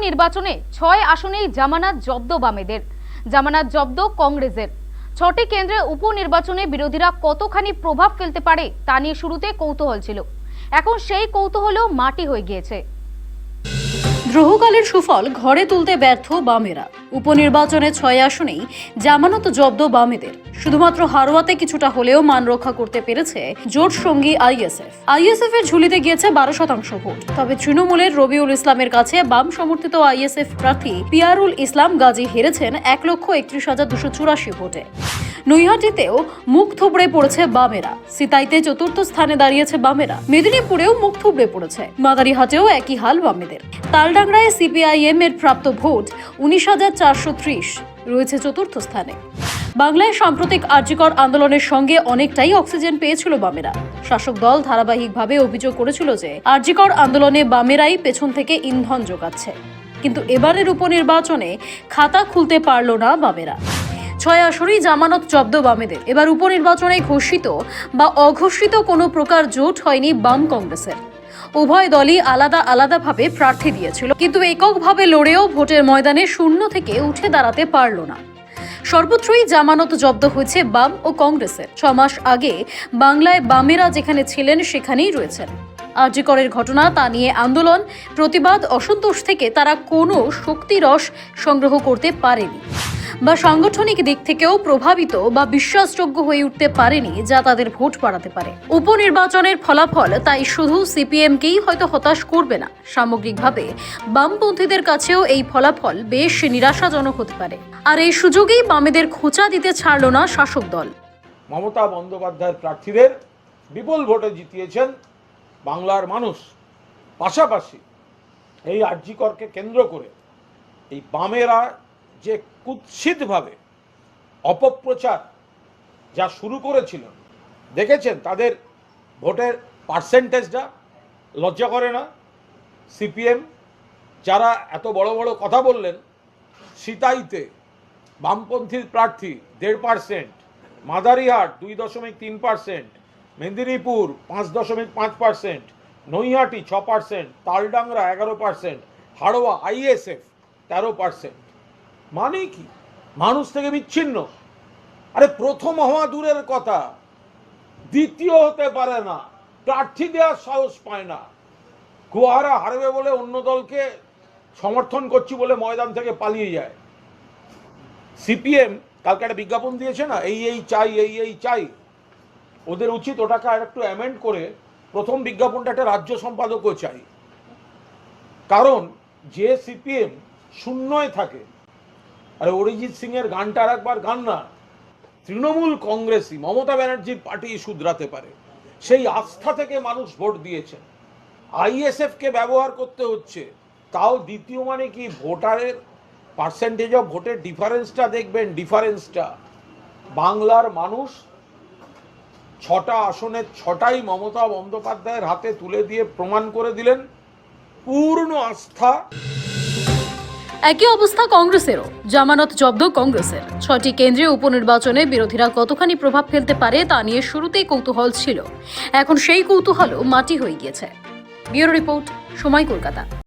উপনির্বাচনে ছয় আসনেই জামানাত জব্দ বামেদের। জামানাত জব্দ কংগ্রেসের। ছটি কেন্দ্রে উপনির্বাচনে বিরোধীরা কতখানি প্রভাব ফেলতে পারে তা নিয়ে শুরুতে কৌতূহল ছিল। এখন সেই কৌতূহলও মাটি হয়ে গিয়েছে। দ্রোহকালের সুফল ঘরে তুলতে ব্যর্থ বামেরা। উপনির্বাচনে ছয় আসনেই জামানত জব্দ বামেদের। শুধুমাত্র হারোয়াতে কিছুটা হলেও মান রক্ষা করতে পেরেছে জোট সঙ্গী আইএসএফ। আইএসএফ এর ঝুলিতে গিয়েছে বারো শতাংশ ভোট। তবে তৃণমূলের রবিউল ইসলামের কাছে বাম সমর্থিত আইএসএফ প্রার্থী পিয়ারুল ইসলাম গাজী হেরেছেন এক লক্ষ একত্রিশ হাজার দুশো চুরাশি ভোটে। নৈহাটিতেও মুখ থুবড়ে পড়েছে বামেরা। সিতাইতে চতুর্থ স্থানে দাঁড়িয়েছে বামেরা। মেদিনীপুরেও মুখ থুবড়ে পড়েছে। মাদারিহাটেও একই হাল বামেদের। তালডাংরায় সিপিআইএম এর প্রাপ্ত ভোট উনিশ হাজার চারশো ত্রিশ। রয়েছে চতুর্থ স্থানে। বাংলায় সাম্প্রতিক আর্যিকর আন্দোলনের সঙ্গে অনেকটাই অক্সিজেন পেয়েছিল বামেরা। শাসক দল ধারাবাহিকভাবে অভিযোগ করেছিল যে, আর্যিকর আন্দোলনে বামেরাই পেছন থেকে ইন্ধন যোগাচ্ছে। কিন্তু এবারের উপনির্বাচনে খাতা খুলতে পারল না বামেরা। ছয় আসরেই জামানত জব্দ বামেদের। এবার উপনির্বাচনে ঘোষিত বা অঘোষিত কোনো প্রকার জোট হয়নি বাম কংগ্রেসের। উভয় দলই আলাদা আলাদাভাবে প্রার্থী দিয়েছিল। কিন্তু এককভাবে লড়েও ভোটের ময়দানে শূন্য থেকে উঠে দাঁড়াতে পারল না। সর্বত্রই জামানত জব্দ হয়েছে বাম ও কংগ্রেসের। ছ মাস আগে বাংলায় বামেরা যেখানে ছিলেন সেখানেই রয়েছেন। আর্যিকরের ঘটনা, তা নিয়ে আন্দোলন, প্রতিবাদ, অসন্তোষ থেকে তারা কোনো শক্তিরস সংগ্রহ করতে পারেনি। বা সাংগঠনিক দিক থেকেও প্রভাবিত বা বিশ্বাসযোগ্য হয়ে উঠতে পারেনি যা তাদের ভোট বাড়াতে পারে। উপনির্বাচনের ফলাফল তাই শুধু সিপিএমকেই হয়তো হতাশ করবে না। সামগ্রিকভাবে বামপন্থীদের কাছেও এই ফলাফল বেশ নিরাশাজনক হতে পারে। আর এই সুযোগেই বামেদের খোঁচা দিতে ছাড়ল না শাসক দল। মমতা বন্দ্যোপাধ্যায়ের প্রার্থীদের বিপুল ভোটে জিতিয়েছেন বাংলার মানুষ। পাশাপাশি এই আর্যিকরকে কেন্দ্র করে এই বামেরা যে কুৎসিতভাবে অপপ্রচার যা শুরু করেছিল, দেখেছেন? তাদের ভোটের পার্সেন্টেজটা লজ্জা করে না? সিপিএম যারা এত বড় বড় কথা বললেন, সিতাইতে বামপন্থী প্রার্থী দেড় পার্সেন্ট, মাদারিহাট দুই দশমিক তিন পার্সেন্ট, মেদিনীপুর পাঁচ দশমিক পাঁচ পার্সেন্ট, নৈহাটি ছ পার্সেন্ট, তালডাংরা এগারো পার্সেন্ট, হাড়োয়া আইএসএফ তেরো পার্সেন্ট। মানে কি? মানুষ থেকে বিচ্ছিন্ন। আরে প্রথম হওয়া দূরের কথা, দ্বিতীয় হতে পারে না, প্রার্থী দেওয়ার সাহস পায় না। গোহারা হারবে বলে অন্য দলকে সমর্থন করছি বলে ময়দান থেকে পালিয়ে যায়। সিপিএম কালকে একটা বিজ্ঞাপন দিয়েছে না, এই এই চাই, এই এই চাই। ওদের উচিত ওটাকে আর একটু অ্যামেন্ড করে প্রথম বিজ্ঞাপনটা একটা রাজ্য সম্পাদকও চাই। কারণ যে সিপিএম শূন্যয় থাকে আরে অরিজিৎ সিং এর গানটা আর একবার গান না। তৃণমূল কংগ্রেসই মমতা ব্যানার্জির পার্টি শুধরাতে পারে। সেই আস্থা থেকে মানুষ ভোট দিয়েছেন আইএসএফ কে ব্যবহার করতে হচ্ছে। তাও দ্বিতীয় মানে কি? ভোটারের পার্সেন্টেজ অফ ভোটের ডিফারেন্সটা দেখবেন ডিফারেন্সটা বাংলার মানুষ ছটা আসনের ছটাই মমতা বন্দ্যোপাধ্যায়ের হাতে তুলে দিয়ে প্রমাণ করে দিলেন। পূর্ণ আস্থা একই অবস্থা কংগ্রেসেরও। জামানত জব্দ কংগ্রেসের। ছয়টি কেন্দ্রীয় উপনির্বাচনে বিরোধীরা কতখানি প্রভাব ফেলতে পারে তা নিয়ে শুরুতেই কৌতূহল ছিল। এখন সেই কৌতূহলও মাটি হয়ে গিয়েছে। ব্যুরো রিপোর্ট, সময় কলকাতা।